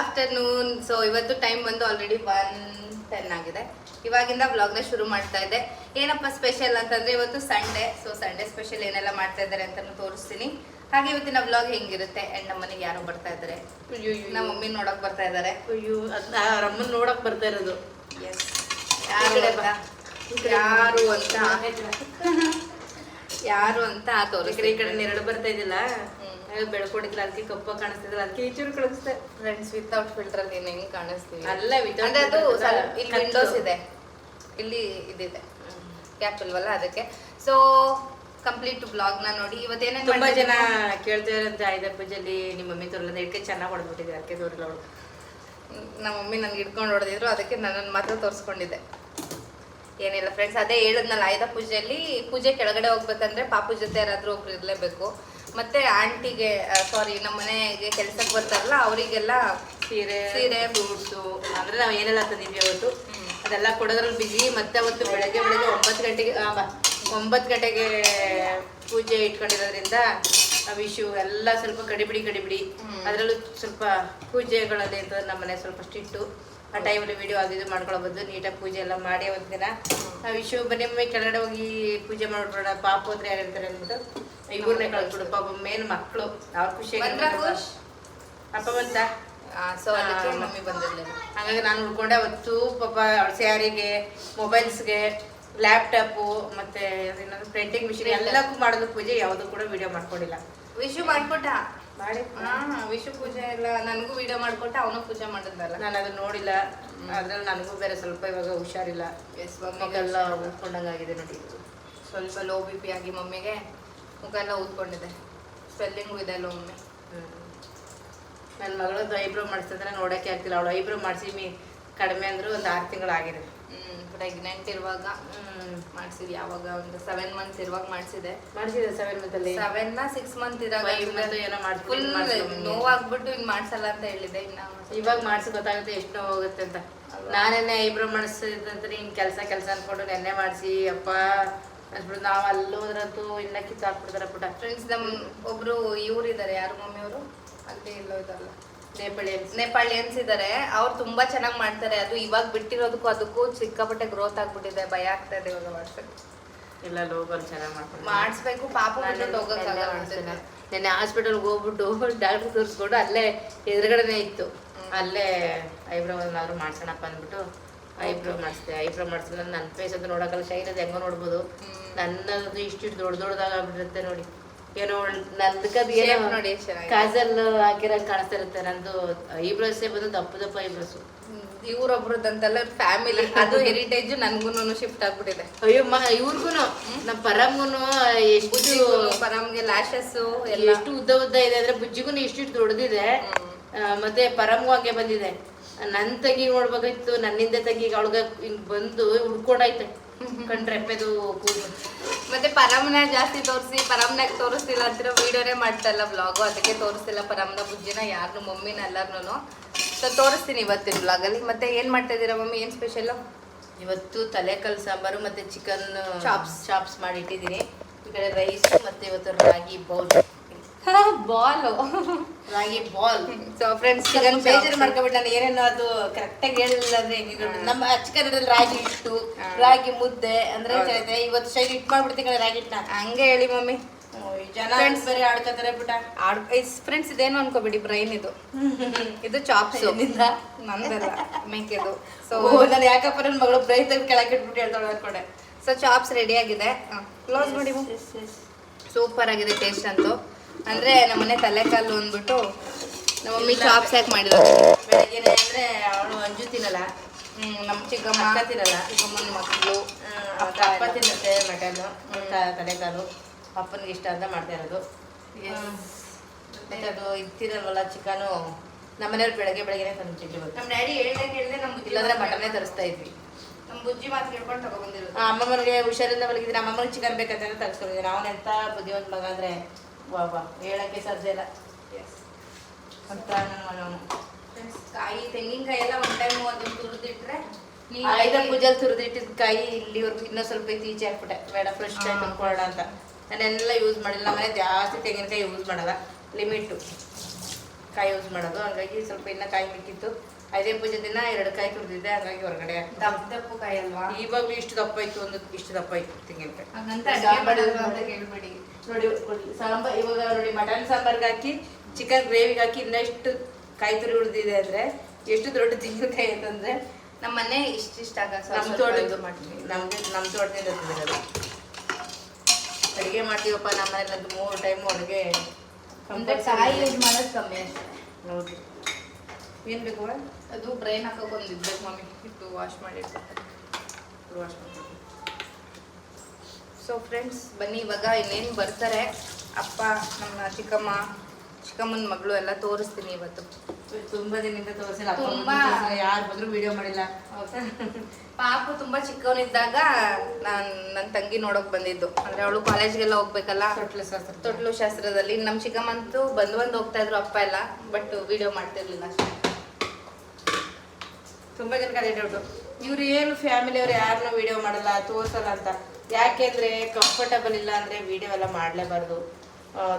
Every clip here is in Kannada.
ಆಫ್ಟರ್ನೂನ್ ಸೊ ಇವತ್ತು ಟೈಮ್ ಬಂದು ಆಲ್ರೆಡಿ ಒನ್ ಟೆನ್ ಆಗಿದೆ. ಇವಾಗಿಂದ ವ್ಲಾಗ್ನ ಶುರು ಮಾಡ್ತಾ ಇದ್ದೆ. ಏನಪ್ಪ ಸ್ಪೆಷಲ್ ಅಂತಂದ್ರೆ ಇವತ್ತು ಸಂಡೇ ಸೊ ಸಂಡೇ ಸ್ಪೆಷಲ್ ಏನೆಲ್ಲ ಮಾಡ್ತಾ ಇದ್ದಾರೆ ಅಂತ ತೋರಿಸ್ತೀನಿ. ಹಾಗೆ ಇವತ್ತಿನ ವ್ಲಾಗ್ ಹೆಂಗಿರುತ್ತೆ? ಅಂಡ್ ನಮ್ಮ ಮನೆಗೆ ಯಾರೋ ಬರ್ತಾ ಇದ್ದಾರೆ. ನಮ್ಮ ಮಮ್ಮಿ ನೋಡಕ್ ಬರ್ತಾ ಇದ್ದಾರೆ. ಅಯ್ಯೋ ಅವ್ರ ಅಮ್ಮನ್ ನೋಡಕ್ ಬರ್ತಾ ಇರೋದು. ಎಸ್ ಯಾರು ಅಂತ? ಯಾರು ಅಂತ? ಈ ಈ ಕಡೆ ನೆರಳು ಬರ್ತಾ ಇದ್ದಿಲ್ಲ ಹ್ಮ್. ಬೆಳ್ಕೊಡಿದ್ಲ ಅದಕ್ಕೆ ಕಪ್ಪ ಕಾಣಿಸ್ತಿದ್ರೆ ಅದಕ್ಕೆ ಈಚೂರು ಕಳಿಸ್ತೆ ಫ್ರೆಂಡ್ಸ್ ವಿತೌಟ್ ಫಿಲ್ಟರ್ ನೀನ್ ಹೆಂಗ್ ಕಾಣಿಸ್ತೀವಿ? ಅಲ್ಲ ವಿತೌಟ್ ಅದು ಅಲ್ಲ, ಇಲ್ಲಿ ವಿಂಡೋಸ್ ಇದೆ. ಇಲ್ಲಿ ಇದಿದೆ. ಗ್ಯಾಪ್ ಇಲ್ವಲ್ಲ ಅದಕ್ಕೆ. ಸೊ ಕಂಪ್ಲೀಟ್ ಬ್ಲಾಗ್ನ ನೋಡಿ. ಇವತ್ತೇನೇ ತುಂಬಾ ಜನ ಇದ್ದೀರಾ? ಕೇಳ್ತಾ ಇರೋಂತ ಆಯ್ದ ಪೂಜೆಲಿ ನಿಮ್ಮ ಮಮ್ಮಿ ತೋರಲ್ಲ ಇಡ್ಕೆ ಚೆನ್ನಾಗಿ ಹೊಡೆದ್ಬಿಟ್ಟಿದೆ ಅದಕ್ಕೆ ತೋರಿಲ್ಲ ಅವಳು. ನಮ್ಮ ಮಮ್ಮಿ ನನ್ಗೆ ಹಿಡ್ಕೊಂಡು ಹೊಡೆದಿದ್ರು. ಅದಕ್ಕೆ ನನ್ನನ್ನು ಮಾತ್ರ ತೋರಿಸ್ಕೊಂಡಿದ್ದೆ. ಏನಿಲ್ಲ ಫ್ರೆಂಡ್ಸ್ ಅದೇ ಹೇಳಿದ್ನಲ್ಲ ಆಯುಧ ಪೂಜೆಯಲ್ಲಿ ಪೂಜೆ ಕೆಳಗಡೆ ಹೋಗ್ಬೇಕಂದ್ರೆ ಪಾಪು ಜೊತೆ ಯಾರಾದ್ರೂ ಒಬ್ರು ಇರ್ಲೇಬೇಕು. ಮತ್ತೆ ಆಂಟಿಗೆ ಸಾರಿ ನಮ್ಮ ಮನೆಗೆ ಕೆಲ್ಸಕ್ಕೆ ಬರ್ತಾರಲ್ಲ ಅವರಿಗೆಲ್ಲ ಸೀರೆ ಸೀರೆ, ಬೂಟ್ಸು ಅಂದ್ರೆ ನಾವು ಏನೆಲ್ಲ ತಂದಿದ್ವಿ ಅವತ್ತು? ಅದೆಲ್ಲ ಕೊಡೋದ್ರಲ್ಲಿ ಬಿಸಿ ಮತ್ತೆ ಅವತ್ತು ಬೆಳಗ್ಗೆ ಬೆಳಗ್ಗೆ ಒಂಬತ್ತು ಗಂಟೆಗೆ ಒಂಬತ್ ಒಂಬತ್ತು ಗಂಟೆಗೆ ಪೂಜೆ ಇಟ್ಕೊಂಡಿರೋದ್ರಿಂದ ಆ ವಿಷು ಎಲ್ಲ ಸ್ವಲ್ಪ ಕಡಿಬಿಡಿ ಕಡಿಬಿಡಿ. ಅದರಲ್ಲೂ ಸ್ವಲ್ಪ ಪೂಜೆಗಳಲ್ಲಿ ಅಂತ ನಮ್ಮ ಮನೆ ಸ್ವಲ್ಪ ಸ್ಟ್ರಿಕ್ಟು ಆ ಟೈಮಲ್ಲಿ ವಿಡಿಯೋ ಅದು ಇದು ಮಾಡ್ಕೊಳ್ಬೋದು ನೀಟಾಗಿ ಪೂಜೆ ಎಲ್ಲ ಮಾಡಿ ಒಂದು ದಿನ. ಆ ವಿಶ್ವ ಬನ್ನಿ ಕೆಳಗಡೆ ಹೋಗಿ ಪೂಜೆ ಮಾಡ್ಬಿಡೋಣ ಪಾಪ ಹೋದ್ರೆ ಯಾರಿರ್ತಾರೆ ಅಂದ್ಬಿಟ್ಟು ಇಬ್ಬರನ್ನೇ ಕಳ್ಸ್ಬಿಡು. ಪಾಪ ಮೇನ್ ಮಕ್ಕಳು ಅವ್ರ ಖುಷಿ ಖುಷಿಯಾಗಿ ಖುಷ್? ಅಪ್ಪ ಬಂತ ಸೊ ಅದಕ್ಕೆ ಮಮ್ಮಿ ಬಂದಿರ್ಲಿಲ್ಲ. ಹಾಗಾಗಿ ನಾನು ಉಳ್ಕೊಂಡೆ ಅವತ್ತು ಪಾಪ ಅವಳ ಸ್ಯಾರಿಗೆ ಮೊಬೈಲ್ಸ್ಗೆ ಲ್ಯಾಪ್ಟಾಪು ಮತ್ತೆ ಪ್ರಿಂಟಿಂಗ್ ಮಿಷಿನ್ ಎಲ್ಲಕ್ಕೂ ಮಾಡೋದು ಪೂಜೆ ಯಾವುದು ಕೂಡ ವಿಡಿಯೋ ಮಾಡ್ಕೊಂಡಿಲ್ಲ. ವಿಶು ಮಾಡ್ಕೊಟ್ಟ? ಮಾಡಿ. ಹಾ ವಿಶು ಪೂಜೆ ಎಲ್ಲ ನನಗೂ ವಿಡಿಯೋ ಮಾಡ್ಕೊಟ್ಟ ಅವನು ಪೂಜೆ ಮಾಡಿದ್ನಲ್ಲ. ನಾನು ಅದನ್ನ ನೋಡಿಲ್ಲ. ಅದ್ರಲ್ಲಿ ನನಗೂ ಬೇರೆ ಸ್ವಲ್ಪ ಇವಾಗ ಹುಷಾರಿಲ್ಲ. ಎಸ್ ಮಗೆಲ್ಲ ಊದ್ಕೊಂಡಂಗಾಗಿದೆ ನೋಡಿ. ಸ್ವಲ್ಪ ಲೋ ಬಿ ಪಿ ಆಗಿ ಮಮ್ಮಿಗೆ ಮುಖ ಎಲ್ಲ ಊದ್ಕೊಂಡಿದೆ. ಸ್ವೆಲ್ಲಿಂಗು ಇದೆ ಅಲ್ಲ ಒಮ್ಮೆ. ನನ್ನ ಮಗಳದ್ದು ಐಬ್ರೋ ಮಾಡಿಸ್ತಂದ್ರೆ ನೋಡೋಕೆ ಆಗ್ತಿಲ್ಲ. ಅವಳು ಐಬ್ರೋ ಮಾಡಿಸಿ ಕಡಿಮೆ ಅಂದರೂ ಒಂದು ಆರು ತಿಂಗಳಾಗಿದೆ ಹ್ಮ್. ಪ್ರೆಗ್ನೆಂಟ್ ಇರುವಾಗ ಮಾಡಿಸಿದ್ ಯಾವಾಗ? ಒಂದು ಸೆವೆನ್ ಮಂತ್ಸ್ ಇರುವಾಗ ಮಾಡಿಸಿದೆ. ಮಾಡಿಸಿದೆ ಸೆವೆನ್ ಮಂತಲ್ಲಿ ಸೆವೆನ್ ನಾ ಸಿಕ್ಸ್ ಮಂತ್ ಇರಾಗ ಏನೋ ಮಾಡಿ ಫುಲ್ ನೋವಾಗ್ಬಿಟ್ಟು ಇನ್ ಮಾಡ್ಸಲ್ಲ ಅಂತ ಹೇಳಿದೆ ಇನ್ನ ಇವಾಗ ಮಾಡ್ಸಿ ಗೊತ್ತಾಗುತ್ತೆ ಎಷ್ಟು ನೋವಾಗುತ್ತೆ ಹೋಗುತ್ತೆ ಅಂತ ನಾನೇನೆ ಐಬ್ರೋ ಮಾಡಿಸಿದಂತ ಹಿಂಗ್ ಕೆಲಸ ಕೆಲಸ ಅನ್ಕೊಂಡು ನೆನ್ನೆ ಮಾಡಿಸಿ ಅಪ್ಪ ಅನ್ಸ್ಬಿಟ್ಟು ನಾವು ಅಲ್ಲೋದ್ರಂತೂ ಇನ್ನ ಕಿತ್ತಾಕ್ಬಿಡ್ತಾರ ಪುಟ. ಫ್ರೆಂಡ್ಸ್ ನಮ್ ಒಬ್ರು ಇವ್ರು ಇದಾರೆ ಯಾರು ಮಮ್ಮಿ ಅವರು? ಅಲ್ಲಿ ಎಲ್ಲೋ ಇದಲ್ಲ ನೇಪಾಳಿ ನೇಪಾಳಿಯನ್ಸ್ ಇದಾರೆ ಅವ್ರು ತುಂಬಾ ಚೆನ್ನಾಗಿ ಮಾಡ್ತಾರೆ. ಅದು ಇವಾಗ ಬಿಟ್ಟಿರೋದಕ್ಕೂ ಅದಕ್ಕೂ ಸಿಕ್ಕಾಪಟ್ಟೆ ಗ್ರೋತ್ ಆಗ್ಬಿಟ್ಟಿದೆ. ಭಯ ಆಗ್ತಾ ಇದೆ ಇವಾಗ ಮಾಡ್ಸಕ್ಕೆ ಎಲ್ಲ ಲೋಗಲ್ ಚೆನ್ನಾಗಿ ಮಾಡ್ಕೊಂಡು ಮಾಡಿಸ್ಬೇಕು. ಪಾಪ ನಿನ್ನೆ. ಹಾಸ್ಪಿಟಲ್ಗೆ ಹೋಗ್ಬಿಟ್ಟು ಡಾಕ್ಟರ್ ತೋರಿಸ್ಕೊಂಡು ಅಲ್ಲೇ ಎದುರುಗಡೆನೆ ಇತ್ತು. ಅಲ್ಲೇ ಐಬ್ರೋ ಏನಾದ್ರು ಮಾಡ್ಸೋಣಪ್ಪ ಅಂದ್ಬಿಟ್ಟು ಐಬ್ರೋ ಮಾಡಿಸಿದೆ. ಐಬ್ರೋ ಮಾಡಿಸಿದ್ರೆ ನನ್ನ ಫೇಸ್ ಅಂತ ನೋಡೋಕ್ಕಲ್ಲ ಶೈನ್ ಅದು ಹೆಂಗೋ ನೋಡ್ಬೋದು. ನನ್ನದು ಇಷ್ಟು ದೊಡ್ಡ ದೊಡ್ಡದಾಗ ಆಗ್ಬಿಟ್ಟಿರುತ್ತೆ ನೋಡಿ. ಏನೋ ನಂದಕ್ಕದು ಏನೋ ನೋಡಿ ಕಾಜಲ್ ಹಾಕಿರಂಗ್ ಕಾಣಿಸ್ತಾ ಇರುತ್ತೆ ನಂದು ಐಬ್ರೋಸೇ ಬಂದು ದಪ್ಪ ದಪ್ಪ ಐಬ್ರೋಸು ಇವ್ರೊಬ್ರದ್ದಂತೆಲ್ಲ ಫ್ಯಾಮಿಲಿ ಅದು ಹೆರಿಟೇಜ್ ನನ್ಗೂನು ಶಿಫ್ಟ್ ಆಗ್ಬಿಟ್ಟಿದೆ. ಅಯ್ಯೋ ಮ ಇವ್ರಿಗೂ ನಮ್ಮ ಪರಮ್ಗೂ ಎಷ್ಟು ಪರಮ್ಗೆ ಲ್ಯಾಶಸ್ ಎಲ್ಲ. ಎಷ್ಟು ಉದ್ದ ಉದ್ದ ಇದೆ ಅಂದ್ರೆ ಬುಜ್ಜಿಗೂ ಇಷ್ಟಿಷ್ಟು ದೊಡ್ಡದಿದೆ. ಮತ್ತೆ ಪರಮ್ಗೂ ಹಂಗೆ ಬಂದಿದೆ. ನನ್ನ ತಂಗಿ ನೋಡ್ಬೇಕಾಯ್ತು ನನ್ನಿಂದ ತಂಗಿಗೆ ಅವಳಗ ಹಿಂಗ್ ಬಂದು ಹುಡ್ಕೊಂಡೈತೆ ಕಣ್ರೆಪ್ಪೆದು ಕೂದಲು. ಮತ್ತೆ ಪರಮ್ನ ಜಾಸ್ತಿ ತೋರಿಸಿ ಪರಮ್ನಾಗ ತೋರಿಸ್ತಿಲ್ಲ ಅಂತಿರೋ ವಿಡಿಯೋನೇ ಮಾಡ್ತಾ ಇಲ್ಲ ಬ್ಲಾಗು ಅದಕ್ಕೆ ತೋರಿಸ್ತಿಲ್ಲ ಪರಮ್ನ ಬುಜ್ಜಿನ ಯಾರನ್ನು ಮಮ್ಮಿನ ಎಲ್ಲಾರ್ನು ಸೊ ತೋರಿಸ್ತೀನಿ ಇವತ್ತಿನ ಬ್ಲಾಗಲ್ಲಿ ಮತ್ತೆ ಏನ್ ಮಾಡ್ತಾ ಇದೀರಾ ಮಮ್ಮಿ? ಏನ್ ಸ್ಪೆಷಲ್ ಇವತ್ತು ತಲೆಕಲ್ ಸಾಂಬಾರು ಮತ್ತೆ ಚಿಕನ್ ಚಾಪ್ಸ್ ಚಾಪ್ಸ್ ಮಾಡಿ ಇಟ್ಟಿದ್ದೀನಿ ಈ ಕಡೆ ರೈಸ್ ಮತ್ತೆ ಇವತ್ತು ragi bowl. Ball ragi ball so friends chicken ಬೇಜಾರು ಮಾಡ್ಕೊಬಿಟ್ಟು ನಾನು ಏನೇನೋ ಅದು ಕರೆಕ್ಟಾಗಿ ಹೇಳಿಲ್ಲ ಅಂದ್ರೆ ಹೆಂಗೆ ನಮ್ಮ ಚಿಕನ್ ರಾಗಿ ಇಟ್ಟು ರಾಗಿ ಮುದ್ದೆ ಅಂದ್ರೆ. ಚೆನ್ನಾಗಿದೆ. ಇವತ್ತು ಶೈಲಿ ಹಿಟ್ ಮಾಡ್ಬಿಡ್ತೀನಿ ಕಣೆ ರಾಗಿ ಹಿಟ್ಟನ್ನ. ಹಂಗೆ ಹೇಳಿ ಮಮ್ಮಿ. ಜನ Friends. ಬೇರೆ ಆಡ್ಕೊತಾರೆ ಬಿಟ್ಟ ಆಡ್ ಫ್ರೆಂಡ್ಸ್ ಇದೇನು ಅನ್ಕೋಬಿಡಿ ಬ್ರೈನ್ ಇದು. ಇದು ಚಾಪ್ಸ್? ನಂದಲ್ಲ ಮೇಕೆದು. ಸೊ ನಾನು ಯಾಕಪ್ಪ ನನ್ನ ಮಗಳು ಬ್ರೈನ್ ಕೆಳಗೆ ಇಟ್ಬಿಟ್ಟು ಹೇಳ್ತಾಳೆ ಅನ್ಕೊಂಡೆ. ಸೊ ಚಾಪ್ಸ್ ರೆಡಿ ಆಗಿದೆ. ಕ್ಲೋಸ್ ಮಾಡಿ ಸೂಪರ್ ಆಗಿದೆ ಟೇಸ್ಟ್ ಅಂತೂ. ಅಂದ್ರೆ ನಮ್ಮನೆ ತಲೆಕಾಲು ಅಂದ್ಬಿಟ್ಟು ನಮ್ಮ ಮಮ್ಮಿ ಚಾಪ್ ಸ್ಯಾಕ್ ಯಾಕೆ ಮಾಡಿದ್ರು? ಬೆಳಗ್ಗೆನೆ ಅಂದ್ರೆ ಅವಳು ಅಂಜು ತಿನ್ನಲ್ಲ. ಹ್ಮ್ ನಮ್ಮ ಚಿಕ್ಕಮ್ಮ ಅಕ್ಕ ತಿನ್ನಲ್ಲ. ಚಿಕ್ಕಮ್ಮನ ಮಕ್ಕಳು ಅಪ್ಪ ತಿನ್ನುತ್ತೆ ಮಟನ್ನು ತಲೆಕಾಲು ಅಪ್ಪನಿಗೆ ಇಷ್ಟ ಅಂತ ಮಾಡ್ತಾ ಇರೋದು. ಮತ್ತೆ ಅದು ಇತ್ತಿರಲ್ವಲ್ಲ ಚಿಕನು? ನಮ್ಮನೆಯವ್ರು ಬೆಳಗ್ಗೆ ಬೆಳಗ್ಗೆನೆ ತಂದಿಟ್ಟಿದ್ರು ನಮ್ಮ ಡ್ಯಾಡಿ ಹೇಳ್ದೆ ಹೇಳ್ದೆ ನಮ್ಮ ಇಲ್ಲಾಂದ್ರೆ ಮಟನ್ನೇ ತರಿಸ್ತಾ ಇದ್ವಿ. ನಮ್ಮ ಬುಜ್ಜಿ ಮಾತು ಕೇಳ್ಕೊಂಡು ತಗೊಬಂದಿರೋದು ಅಮ್ಮಮ್ಮನಿಗೆ ಹುಷಾರಿಂದ ಮಲಗಿದ್ರೆ ಅಮ್ಮಮ್ಮನಿಗೆ ಚಿಕನ್ ಬೇಕಂತ ತರಿಸ್ಕೊಂಡಿದ್ದೆ ನಾವು ಎಂತ ಬುದ್ಧಿವಂತ ಮಗ ಅಂದ್ರೆ ವಾ ವಾ. ಹೇಳಕ್ಕೆ ಸಾಧ್ಯ ಇಲ್ಲ. ಅಂತ ನನ್ನ Friends, ಕಾಯಿ ತೆಂಗಿನಕಾಯಿ ಎಲ್ಲ ಒನ್ ಟೈಮ್ ಅದನ್ನ ತುರಿದಿಟ್ರೆ ಐದ ಪೂಜಲ್ ತುರಿದಿಟ್ಟಿದ ಕಾಯಿ ಇಲ್ಲಿವರೆಗೂ ಇನ್ನೂ ಸ್ವಲ್ಪ ಐತಿ ಈಚೆ ಹಾಕ್ಬಿಟ್ಟೆ ಬೇಡ ಫ್ರೆಶ್ ಟೈಮ್. ಅಂತ ಅಂತ. ನಾನೆಲ್ಲ ಯೂಸ್ ಮಾಡಿಲ್ಲ. ಮನೆ ಜಾಸ್ತಿ ತೆಂಗಿನಕಾಯಿ ಯೂಸ್ ಮಾಡಲ್ಲ. ಲಿಮಿಟು ಕಾಯಿ ಯೂಸ್ ಮಾಡೋದು. ಹಾಗಾಗಿ ಸ್ವಲ್ಪ ಇನ್ನೂ ಕಾಯಿ ಮಿಕ್ಕಿತ್ತು. ಐದೇ ಪೂಜೆ ದಿನ ಎರಡು ಕಾಯಿ ತುರಿದಿದ್ದೆ ಹಾಗಾಗಿ ಹೊರಗಡೆ ದಪ್ಪ ದಪ್ಪು ಕಾಯಿ ಅಲ್ವಾ? ಇವಾಗ್ಲೂ ಇಷ್ಟು ದಪ್ಪ ಇತ್ತು ಒಂದು ಇಷ್ಟು ದಪ್ಪ ಇತ್ತು ತೆಂಗಿನಕಾಯಿ ಹಾಗಂತ ಅಡ್ಗೆ ಮಾಡೋದು ಅಂತ ಕೇಳ್ಬೇಡಿ. ನೋಡಿ ಸಾಂಬಾರ್ ಇವಾಗ ನೋಡಿ ಮಟನ್ ಸಾಂಬಾರ್ಗೆ ಹಾಕಿ ಚಿಕನ್ ಗ್ರೇವಿಗೆ ಹಾಕಿ ಇನ್ನಷ್ಟು ಕಾಯಿ ತುರಿ ಉಳಿದಿದೆ ಅಂದ್ರೆ ಎಷ್ಟು ದೊಡ್ಡ ತೆಂಗಿನಕಾಯಿ ಅಂತಂದ್ರೆ ನಮ್ಮ ಮನೆ ಇಷ್ಟಿಷ್ಟ ನಮ್ಮ ತೋಟದ್ದು ಮಾಡ್ತೀವಿ. ನಮ್ಗೆ ನಮ್ಮ ತೋಟದಿಂದ ತಂದಿರೋದು ಅಡುಗೆ ಮಾಡ್ತೀವಪ್ಪ ನಮ್ಮ ಮನೇಲಿ ಮೂರು ಟೈಮ್ ಅಡುಗೆ ಕಾಯಿ ಯೂಸ್ ಮಾಡೋದು ಕಮ್ಮಿ ಅಷ್ಟೇ. ಹೌದು. ಏನು ಬೇಕು? ಅದು ಬ್ರೈನ್ ಹಾಕೋಕೆ ಒಂದು ಇದ್ಬೇಕು ಮಮ್ಮಿ ಇಟ್ಟು ವಾಶ್ ಮಾಡಿ ವಾಶ್ ಮಾಡಿ ಸೊ ಫ್ರೆಂಡ್ಸ್ ಬನ್ನಿ ಇವಾಗ ಇನ್ನೇನು ಬರ್ತಾರೆ? ಅಪ್ಪ ನಮ್ಮ ಚಿಕ್ಕಮ್ಮ ಚಿಕ್ಕಮ್ಮನ ಮಗಳು ಎಲ್ಲ ತೋರಿಸ್ತೀನಿ ಇವತ್ತು. ತುಂಬಾ ದಿನದಿಂದ ತೋರಿಸಿಲ್ಲ. ತುಂಬಾ- ಯಾರು ಬಂದ್ರು ವಿಡಿಯೋ ಮಾಡಿಲ್ಲ. ಪಾಪು ತುಂಬಾ ಚಿಕ್ಕವನಿದ್ದಾಗ ನಾನು ನನ್ನ ತಂಗಿ ನೋಡೋಕ್ ಬಂದಿದ್ದು. ಅಂದ್ರೆ ಅವಳು ಕಾಲೇಜ್ಗೆಲ್ಲ ಹೋಗ್ಬೇಕಲ್ಲ? ತೊಟ್ಲು ಶಾಸ್ತ್ರ ತೊಟ್ಲು ಶಾಸ್ತ್ರದಲ್ಲಿ. ನಮ್ಮ ಚಿಕ್ಕಮ್ಮಂತೂ ಬಂದ್ ಬಂದ್ ಹೋಗ್ತಾ ಇದ್ರು ಅಪ್ಪ ಎಲ್ಲ ಬಟ್ ವಿಡಿಯೋ ಮಾಡ್ತಿರ್ಲಿಲ್ಲ ಅಷ್ಟೇ. ತುಂಬಾ ಜನಕ್ಕೆ ಅದೇ ಡೌಟು ಇವ್ರು ಏನು ಫ್ಯಾಮಿಲಿಯವ್ರು ಯಾರನ್ನೂ ವೀಡಿಯೋ ಮಾಡಲ್ಲ ತೋರಿಸಲ್ಲ ಅಂತ. ಯಾಕೆಂದ್ರೆ ಕಂಫರ್ಟಬಲ್ ಇಲ್ಲ ಅಂದರೆ ವೀಡಿಯೋ ಎಲ್ಲ ಮಾಡಲೇಬಾರ್ದು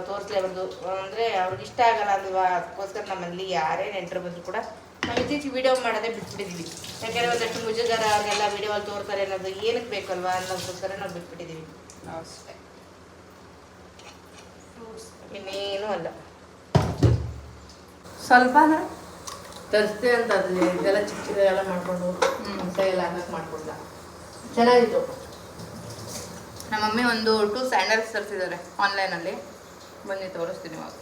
ತೋರಿಸ್ಲೇಬಾರ್ದು. ಅಂದರೆ ಅವ್ರಿಗೆ ಇಷ್ಟ ಆಗಲ್ಲ ಅಲ್ವಾ ಅದಕ್ಕೋಸ್ಕರ ನಮ್ಮಲ್ಲಿ ಯಾರೇ ನೆಂಟರು ಬಂದರೂ ಕೂಡ ನಾವು ಇತ್ತೀಚೆಗೆ ವೀಡಿಯೋ ಮಾಡೋದೇ ಬಿಟ್ಬಿಟ್ಟಿದ್ದೀವಿ ಯಾಕೆಂದರೆ ಒಂದಷ್ಟು ಮುಜುಗರ ಅವ್ರಿಗೆಲ್ಲ ವೀಡಿಯೋಲ್ಲಿ ತೋರ್ತಾರೆ ಅನ್ನೋದು ಏನಕ್ಕೆ ಬೇಕಲ್ವಾ ಅನ್ನೋದಕ್ಕೋಸ್ಕರ ನಾವು ಬಿಟ್ಬಿಟ್ಟಿದ್ದೀವಿ ಅಷ್ಟೇ. ಇನ್ನೇನು ಅಲ್ಲ. ಸ್ವಲ್ಪ ತರಿಸ್ತೆ ಅಂತ ಅದು ಇದೆಲ್ಲ ಚಿಕ್ಕ ಚಿಕ್ಕ ಎಲ್ಲ ಮಾಡಿಕೊಂಡು. ಎಲ್ಲ ಹಾಕಕ್ಕೆ ಮಾಡ್ಕೊಂಡ ಚೆನ್ನಾಗಿತ್ತು. ನಮ್ಮ ಮಮ್ಮಿ ಒಂದು ಟೂ ಸ್ಯಾಂಡಲ್ಸ್ ತರಿಸಿದ್ದಾರೆ ಆನ್ಲೈನಲ್ಲಿ. ಬನ್ನಿ ತೋರಿಸ್ತೀನಿ ಇವಾಗ.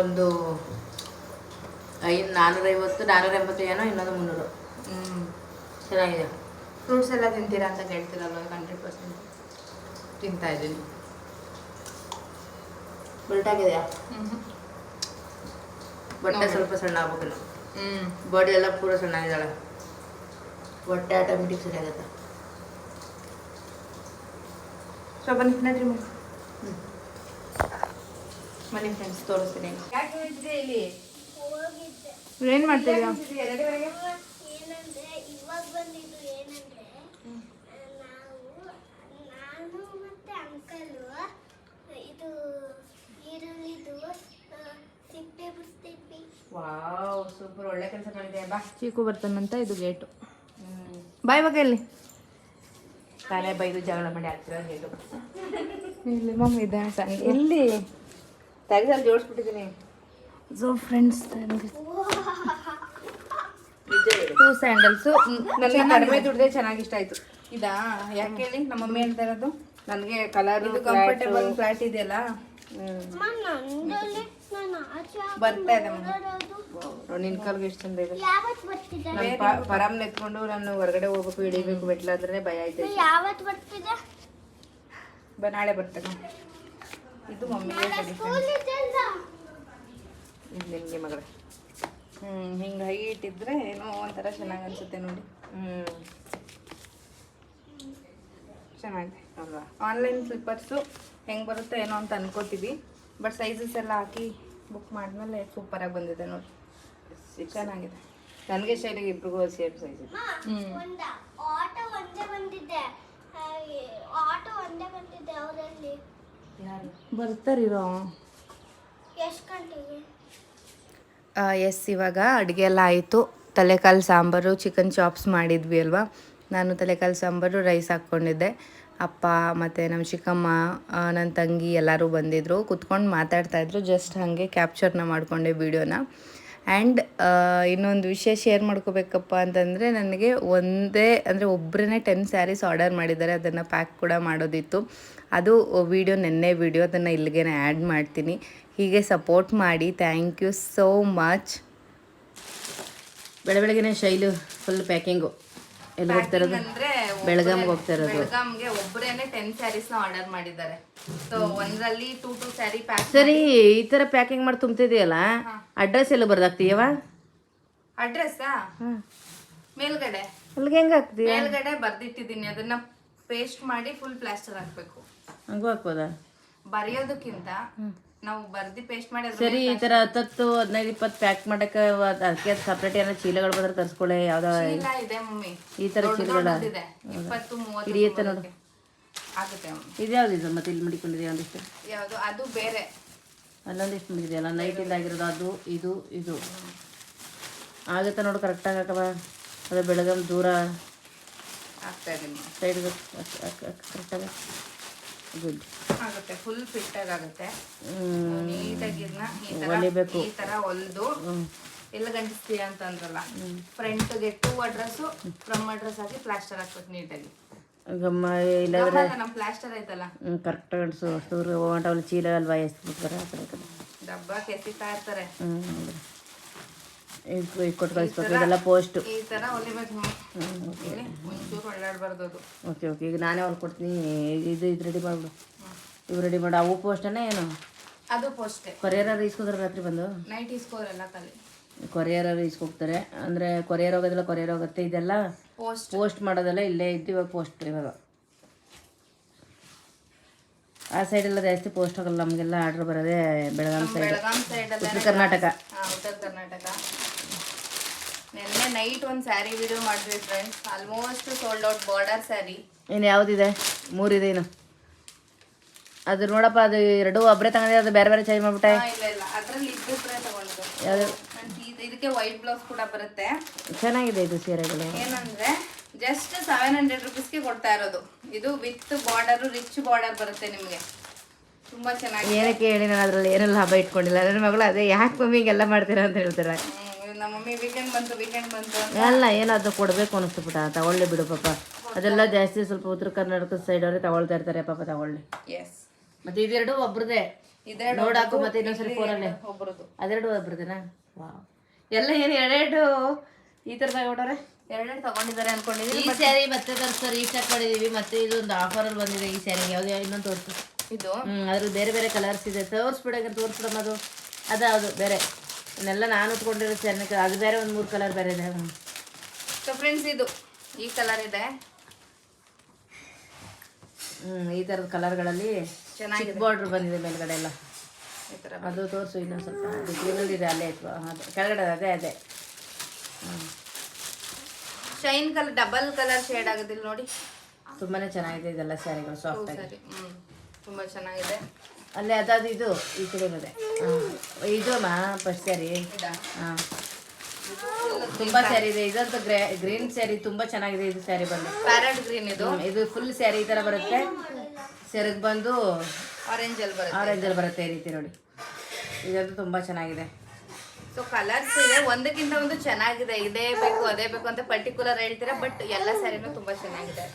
ಒಂದು ಐದು ನಾನ್ನೂರೈವತ್ತು ನಾನ್ನೂರ ಎಂಬತ್ತು ಏನೋ ಇನ್ನೊಂದು ಮುನ್ನೂರು. ಹ್ಞೂ ಚೆನ್ನಾಗಿದೆ. ಫ್ರೂಟ್ಸ್ ಎಲ್ಲ ತಿಂತೀರಾ ಅಂತ ಕೇಳ್ತಿರಲ್ವ ಹಂಡ್ರೆಡ್ ಪರ್ಸೆಂಟ್? ತಿಂತಾ ಇದ್ದೀನಿ. ಉಲ್ಟಾಗಿದೆಯಾ? ಬಟ್ಟೆ ಸ್ವಲ್ಪ ಸಣ್ಣ ಆಗ್ಬೇಕಿಲ್ಲ ಹ್ಞೂ ಬಾಡಿ ಎಲ್ಲ ಪೂರ ಸಣ್ಣ ಆಗಿದ್ದಾಳೆ ಹೊಟ್ಟೆ ಆಟೋಮೆಟಿಕ್ ಸರಿಯಾಗತ್ತೆ ಸೊ ಬನ್ನಿ ನಡ್ರಿ ಮನೆ. ಫ್ರೆಂಡ್ಸ್ ತೋರಿಸ್ತೀನಿ. ಯಾಕೆ ನಿಂತಿದೆ ಇಲ್ಲಿ? ಏನು ಮಾಡ್ತೀರಾ ಏನಂದ್ರೆ ಇವಾಗ ಬಂದಿದ್ದು ಏನಂದ್ರೆ ನಾವು ನಾನು ಮತ್ತೆ ಅಂಕಲು ಇದು ಈರುಳ್ಳಿದು ವಾವ್ ಸೂಪರ್ ಒಳ್ಳೆ ಕೆಲಸ ಮಾಡಿದೆ ಬಾ. ಚೀಕು ಬರ್ತಾನಂತ ಇದು ಗೇಟು ಬಾಯ್ ಬಗ್ಗೆ ಇಲ್ಲಿ. ತಾನೇ ಬೈದು ಜಗಳ ಮಾಡಿ ಹಾಕ್ತಿರೋ ಗೇಟು ಇಲ್ಲಿ ಮಮ್ಮಿ ಇದೆ ಸಣ್ಣ ಎಲ್ಲಿ? ತೆಗೆದಲ್ಲಿ ಜೋಡಿಸ್ಬಿಟ್ಟಿದ್ದೀನಿ ಸೊ ಫ್ರೆಂಡ್ಸ್ ಟೂ ಸ್ಯಾಂಡಲ್ಸು ನನಗೆ ಕಡಿಮೆ ದುಡ್ಡೆ ಚೆನ್ನಾಗಿ ಇಷ್ಟ ಆಯಿತು. ಇದಾ? ಯಾಕೆ ಹೇಳಿ? ನಮ್ಮ ಮಮ್ಮಿ ಹೇಳ್ತಾ ಇರೋದು. ನನಗೆ ಕಲರ್ ಇದು ಕಂಫರ್ಟೇಬಲ್ ಫ್ಲಾಟ್ ಇದೆಯಲ್ಲ? ಬರ್ತಾ ಇದೆ ನಿನ್ ಕಾಲ್ಗೆ ಎಷ್ಟು ಚಂದ ಇದೆ. ಯಾವತ್ತು ಬರ್ತಿದೆ ನಾನು ಪ- ಎತ್ಕೊಂಡು ನಾನು ಹೊರಗಡೆ ಹೋಗ್ಬೇಕು ಹಿಡಿಬೇಕು ಬೆಟ್ಲ ಭಯ ಆಯ್ತು. ಯಾವತ್ತು ಬರ್ತಿದೆ ಬ ನಾಳೆ ಬರ್ತೇನೆ ಇದು ಮಮ್ಮಿಗೆ ನಿನ್ಗೆ ಮಗಳ. ಹ್ಞೂ ಹಿಂಗೆ ಹೈಟ್ ಇದ್ರೆ ಏನೋ ಒಂಥರ ಚೆನ್ನಾಗಿ ಅನ್ಸುತ್ತೆ ನೋಡಿ. ಹ್ಮ್. ಚೆನ್ನಾಗಿದೆ. ಅಲ್ವಾ? ಆನ್ಲೈನ್ ಸ್ಲಿಪ್ಪರ್ಸು ಹೆಂಗೆ ಬರುತ್ತೆ ಏನೋ ಅಂತ ಅನ್ಕೋತೀವಿ. ಬಟ್ ಸೈಜಸ್ ಎಲ್ಲ ಹಾಕಿ ಬುಕ್ ಮಾಡಿದ್ಮೇಲೆ ಸೂಪರಾಗಿ ಬಂದಿದೆ ನೋಡಿ ಚೆನ್ನಾಗಿದೆ. ನನಗೆ ಶೈಲಿಗೆ ಇಬ್ಬರಿಗೂ ಸೇಮ್ ಸೈಜ್ ಹ್ಞೂ ಒಂದ. ಆಟೋ ಒಂದೇ ಬಂದಿದೆ. ಆ, ಆಟೋ ಒಂದೇ ಬಂದಿದೆ ಅವರಲ್ಲಿ. ಯಾರು? ಬರ್ತಾರಿರೋ ಎಷ್ಟು ಗಂಟೆಗೆ? ಎಸ್ ಇವಾಗ ಅಡುಗೆ ಎಲ್ಲ ಆಯಿತು. ತಲೆಕಾಲು ಸಾಂಬಾರು ಚಿಕನ್ ಚಾಪ್ಸ್ ಮಾಡಿದ್ವಿ ಅಲ್ವಾ? ನಾನು ತಲೆಕಾಲು ಸಾಂಬಾರು ರೈಸ್ ಹಾಕ್ಕೊಂಡಿದ್ದೆ. ಅಪ್ಪ ಮತ್ತು ನಮ್ಮ ಚಿಕ್ಕಮ್ಮ ನನ್ನ ತಂಗಿ ಎಲ್ಲರೂ ಬಂದಿದ್ದರು ಕುತ್ಕೊಂಡು ಮಾತಾಡ್ತಾಯಿದ್ರು ಜಸ್ಟ್ ಹಾಗೆ ಕ್ಯಾಪ್ಚರ್ನ ಮಾಡಿಕೊಂಡೆ ವೀಡಿಯೋನ ಆ್ಯಂಡ್ ಇನ್ನೊಂದು ವಿಷಯ ಶೇರ್ ಮಾಡ್ಕೋಬೇಕಪ್ಪ ಅಂತಂದರೆ ನನಗೆ ಒಂದೇ, ಅಂದರೆ ಒಬ್ಬರೇ ಟೆನ್ ಸ್ಯಾರೀಸ್ ಆರ್ಡರ್ ಮಾಡಿದ್ದಾರೆ. ಅದನ್ನು ಪ್ಯಾಕ್ ಕೂಡ ಮಾಡೋದಿತ್ತು. ಅದು ವಿಡಿಯೋ ನೆನ್ನೆ ವಿಡಿಯೋ ಅದನ್ನು ಇಲ್ಲಿಗೆ ಆ್ಯಡ್ ಮಾಡ್ತೀನಿ. ಹೀಗೆ ಸಪೋರ್ಟ್ ಮಾಡಿ. ಥ್ಯಾಂಕ್ ಯು ಸೋ ಮಚ್ ಬೆಳೆ ಬೆಳಗ್ಗೆನೆ ಶೈಲು ಫುಲ್ ಪ್ಯಾಕಿಂಗು ಎಲ್ಲ ಅಂದ್ರೆ ಬೆಳಗಾಂಗೆ ಹೋಗ್ತಾ ಇರೋದು ಬೆಳಗಾಂಗೆ ಒಬ್ಬರೇನೆ ಟೆನ್ ಸ್ಯಾರೀಸ್ನ ಆರ್ಡರ್ ಮಾಡಿದ್ದಾರೆ. ಸೊ ಒಂದ್ರಲ್ಲಿ ಟೂ ಟೂ ಸ್ಯಾರಿ ಪ್ಯಾಕ್ ಸರಿ ಈ ತರ ಪ್ಯಾಕಿಂಗ್ ಮಾಡಿ ತುಂಬ್ತಿದೆಯಲ್ಲ ಅಡ್ರೆಸ್ ಎಲ್ಲ ಬರ್ದಾಕ್ತೀಯವ ಅಡ್ರೆಸ್ ಮೇಲ್ಗಡೆ. ಅಲ್ಲಿಗೆ ಹೆಂಗೆ ಹಾಕ್ತೀಯ? ಮೇಲ್ಗಡೆ ಬರ್ದಿಟ್ಟಿದ್ದೀನಿ. ಅದನ್ನ ಪೇಸ್ಟ್ ಮಾಡಿ ಫುಲ್ ಪ್ಲಾಸ್ಟರ್ ಹಾಕ್ಬೇಕು. ಹಂಗೂ ಹಾಕ್ಬೋದಾ? ಬರೆಯೋದಕ್ಕಿಂತ ನಾವು ಬರ್ದಿ ಪೇಸ್ಟ್ ಮಾಡಿ ಸರಿ ಈ ತರ ಹತ್ತತ್ತು ಹದಿನೈದು ಇಪ್ಪತ್ತು ಪ್ಯಾಕ್ ಮಾಡಕ್ಕೆ ಅದಕ್ಕೆ ಸಪ್ರೇಟ್ ಏನೋ ಚೀಲಗಳು ಬಂದ್ರೆ ತರಿಸ್ಕೊಳ್ಳಿ ಯಾವ್ದೋ ಚೀಲ ಇದೆ ಮಮ್ಮಿ. ಈ ತರ ಚೀಲಗಳು ಇಪ್ಪತ್ತು ಮೂವತ್ತು ಹಿಡಿಯುತ್ತೆ ನೋಡಿ. ಆಗುತ್ತೆ ಇದು ಇದ್ಯಾವ್ದು ಇದು ಮತ್ತೆ ಇಲ್ಲಿ ಮಡಿಕೊಂಡಿದೆ ಒಂದಿಷ್ಟು? ಯಾವುದು? ಅದು ಬೇರೆ. ಅಲ್ಲೊಂದಿಷ್ಟು ಮುಗಿದೆಯಲ್ಲ ನೈಟಿಂದ ಆಗಿರೋದು ಅದು ಇದು ಇದು. ಆಗುತ್ತೆ ನೋಡು ಕರೆಕ್ಟಾಗಿ ಹಾಕವ ಅದು ಬೆಳಗ್ಗೆ ದೂರ. ಆಗ್ತಾ ಸೈಡ್ ಸೈಡ್ಗೆ ಕರೆಕ್ಟಾಗಿ ಗುಡ್. ಆಗುತ್ತೆ ಫುಲ್ ಫಿಟ್ ಆಗುತ್ತೆ ನೀಟಾಗಿ ಇದನ್ನ ಹೊಲಿಬೇಕು. ಈ ತರ ಹೊಲಿದು ಎಲ್ಲ ಗಂಟಿಸ್ತೀಯ ಅಂತ ಅಂದ್ರಲ್ಲ ಫ್ರಂಟ್ಗೆ ಟೂ ಅಡ್ರೆಸ್ ಫ್ರಮ್ ಅಡ್ರೆಸ್ ಆಗಿ ಪ್ಲಾಸ್ಟರ್ ಹಾಕ್ಬೇಕು ನೀಟಾಗಿ. ಗಮ್ಮ ಇಲ್ಲಾಂದ್ರೆ ನಮ್ಮ ಪ್ಲಾಸ್ಟರ್ ಐತಲ್ಲ ಕರೆಕ್ಟಾಗಿ ಅನ್ಸು ಸೂರು ಹೊಂಟವಲ್ಲಿ ಚೀಲ ಅಲ್ವಾ ಎಷ್ಟು ಬಿಟ್ತಾರೆ ಆ ಕೆಸಿತಾ ಇರ್ತಾರೆ. ಹ್ಞೂ ಕೊಟ್ಟು ಕಳಿಸ್ಬೇಕು ಇದೆಲ್ಲ ಪೋಸ್ಟು ಈ ತರ ಹೊಲಿಬೇಕು ಇಲ್ಲಿ ಒಂಚೂರು ಒಳ್ಳಾಡ್ಬಾರ್ದು ಅದು ಓಕೆ ಓಕೆ. ಈಗ ನಾನೇ ಕೊಡ್ತೀನಿ. ಇದು ಇದು ರೆಡಿ ಮಾಡಿಬಿಡು. ಇವು ರೆಡಿ ಮಾಡು. ಅವು ಪೋಸ್ಟನೇ ಏನು? ಅದು ಪೋಸ್ಟೇ ಕೊರಿಯರ್ ರಾತ್ರಿ ಬಂದು? ನೈಟ್ ಖಾಲಿ ಕೊರಿಯರ್ ಇಸ್ಕೊಗ್ತಾರೆ ಅಂದರೆ ಕೊರಿಯರ್ ಹೋಗೋದಿಲ್ಲ ಕೊರಿಯರ್ ಹೋಗುತ್ತೆ. ಇದೆಲ್ಲ ಪೋಸ್ಟ್ ಪೋಸ್ಟ್ ಮಾಡೋದೆಲ್ಲ ಇಲ್ಲೇ ಇದ್ದು ಇವಾಗ ಪೋಸ್ಟ್ ಇವಾಗ. ಆ ಸೈಡೆಲ್ಲ ಜಾಸ್ತಿ ಪೋಸ್ಟ್ ಹೋಗಲ್ಲ ನಮಗೆಲ್ಲ ಆರ್ಡರ್ ಬರೋದೇ ಬೆಳಗಾಂ ಸೈಡ್ ಉತ್ತರ ಕರ್ನಾಟಕ. ಉತ್ತರ ಕರ್ನಾಟಕ. ನಿನ್ನೆ ನೈಟ್ ಒಂದು ಸ್ಯಾರಿ ವಿಡಿಯೋ ಮಾಡಿದ್ವಿ friends almost sold out border sari ಇನ್ನು ಯಾವುದಿದೆ? ಮೂರಿದೆ ಇನ್ನು. ಅದು ನೋಡಪ್ಪ ಅದು ಎರಡು ಒಬ್ಬರೇ ತಗೊಂಡಿದೆ ಅದು ಬೇರೆ ಬೇರೆ ಚೇಂಜ್ ಮಾಡಿಬಿಟ್ಟೆ. ಇಲ್ಲ ಇಲ್ಲ. ಅದ್ರಲ್ಲಿ ಇಬ್ಬರೇ ತಗೊಂಡಿದ್ದು. ಯಾವುದು? ಇದಕ್ಕೆ ವೈಟ್ ಬ್ಲೌಸ್ ಕೂಡ ಬರುತ್ತೆ. ಚೆನ್ನಾಗಿದೆ ಇದು ಸೀರೆಗಳು ಏನಂದ್ರೆ ಜಸ್ಟ್ ಸೆವೆನ್ ಹಂಡ್ರೆಡ್ ರುಪೀಸ್ಗೆ ಕೊಡ್ತಾ ಇರೋದು. ಇದು ವಿತ್ ಬಾರ್ಡರ್ ರಿಚ್ ಬಾರ್ಡರ್ ಬರುತ್ತೆ ನಿಮಗೆ. ತುಂಬಾ ಚೆನ್ನಾಗಿ ಏನಕ್ಕೆ ಹೇಳಿ ನಾನು ಅದರಲ್ಲಿ ಏನೆಲ್ಲ ಲಾಭ ಇಟ್ಕೊಂಡಿಲ್ಲ? ನನ್ನ ಮಗಳು ಅದೇ ಯಾಕೆ ಮಮ್ಮಿಗೆಲ್ಲ ಮಾಡ್ತೀರಾ ಅಂತ ಹೇಳ್ತಾರೆ. ಹ್ಮ್, ಏನಾದ್ರು ಅದು ಕೊಡಬೇಕು ಅನಿಸ್ತು ಪುಟ ತಗೊಳ್ಳಿ ಬಿಡು ಪಾಪ. ಅದೆಲ್ಲ ಜಾಸ್ತಿ ಸ್ವಲ್ಪ ಉತ್ತರ ಕರ್ನಾಟಕದ ಸೈಡ್ ಅವ್ರಿಗೆ ತಗೊಳ್ತಾ ಇರ್ತಾರೆ ಪಾಪ ತಗೊಳ್ಳಿ. ಮತ್ತೆ ಇದೆರಡು ಒಬ್ರದೇ? ನೋಡಾಕು ಮತ್ತೆ ಇನ್ನೊಂದ್ಸರಿ ಫೋನಲ್ಲೇ. ಅದೆರಡು ಒಬ್ರದೇನಾ? ವಾವ್ ಎಲ್ಲ ಏನು ಎರಡೆರಡು ಈ ತರ ತಗೊಂಡವ್ರೆ? ಎರಡೆರಡು ತಗೊಂಡಿದ್ದಾರೆ ಅನ್ಕೊಂಡಿದ್ದೀನಿ ಈ ಸ್ಯಾರಿ ಮತ್ತೆ ತರಿಸ್ತಾರೆ ಈ ಮಾಡಿದೀವಿ ಮತ್ತೆ ಇದೊಂದು ಆಫರಲ್ಲಿ ಬಂದಿದೆ ಈ ಸ್ಯಾರಿಗೆ ಯಾವ್ದು ಇನ್ನೊಂದು ತೋರಿಸು. ಇದು? ಹ್ಮ್ ಅದ್ರಲ್ಲಿ ಬೇರೆ ಬೇರೆ ಕಲರ್ಸ್ ಇದೆ. ತೋರಿಸ್ಬಿಡಂಗೆ ತೋರಿಸ್ಬಿಡಮ್ಮ ಅದು. ಅದಾವುದು ಬೇರೆ. ಇನ್ನೆಲ್ಲ ನಾನು ಉತ್ಕೊಂಡಿರೋ ಚೆನ್ನಕ್ಕೆ ಅದು ಬೇರೆ ಒಂದು ಮೂರು ಕಲರ್ ಬೇರೆ ಇದೆ. ಸೊ ಫ್ರೆಂಡ್ಸ್ ಇದು ಈ ಕಲರ್ ಇದೆ. ಹ್ಞೂ ಈ ಥರದ ಕಲರ್ಗಳಲ್ಲಿ ಚೆನ್ನಾಗಿ ಬಾರ್ಡರ್ ಬಂದಿದೆ ಮೇಲ್ಗಡೆ ಎಲ್ಲ. ಈ ತರ ಅದು ತೋರಿಸು ಇನ್ನೊಂದು ಸ್ವಲ್ಪ. ಇದೆ ಅಲ್ಲೇ ಇತ್ತು ಅದು ಕೆಳಗಡೆ ಅದೇ ಅದೇ. Shine colour double colour shade ಆಗೋದಿಲ್ಲ ನೋಡಿ. ತುಂಬಾ ಚೆನ್ನಾಗಿದೆ ಇದೆಲ್ಲ ಸ್ಯಾರಿಗಳು ಸಾಫ್ಟ್ ಆಗಿ. ಹ್ಞೂ ತುಂಬಾ ಚೆನ್ನಾಗಿದೆ. ಅಲ್ಲೇ ಅದಾದ ಇದು ಈ ಕಡೆ ಇದೆ ಇದು ಮಾ ಫಸ್ಟ್ ಸ್ಯಾರಿ ಹಾಂ ತುಂಬಾ ಸ್ಯಾರಿ ಇದೆ. ಇದಂತೂ ಗ್ರೇ ಗ್ರೀನ್ ಸ್ಯಾರಿ ತುಂಬಾ ಚೆನ್ನಾಗಿದೆ ಇದು ಸ್ಯಾರಿ ಬಂದು. ಪ್ಯಾರೆಟ್ ಗ್ರೀನ್ ಇದು. ಇದು ಫುಲ್ ಸ್ಯಾರಿ ಈ ಥರ ಬರುತ್ತೆ. ಸೆರಗ್ ಬಂದು ಆರೆಂಜ್ ಅಲ್ಲಿ ಬರುತ್ತೆ. ಆರೆಂಜಲ್ಲಿ ಬರುತ್ತೆ ಈ ರೀತಿ ನೋಡಿ. ಇದಂತೂ ತುಂಬಾ ಚೆನ್ನಾಗಿದೆ. ಸೊ ಕಲರ್ಸ್ ಇದೆ. ಒಂದಕ್ಕಿಂತ ಒಂದು ಚೆನ್ನಾಗಿದೆ. ಇದೇ ಬೇಕು ಅದೇ ಬೇಕು ಅಂತ ಪರ್ಟಿಕ್ಯುಲರ್ ಹೇಳ್ತೀರಾ ಬಟ್ ಎಲ್ಲ ಸ್ಯಾರಿನೂ ತುಂಬಾ ಚೆನ್ನಾಗಿದೆ.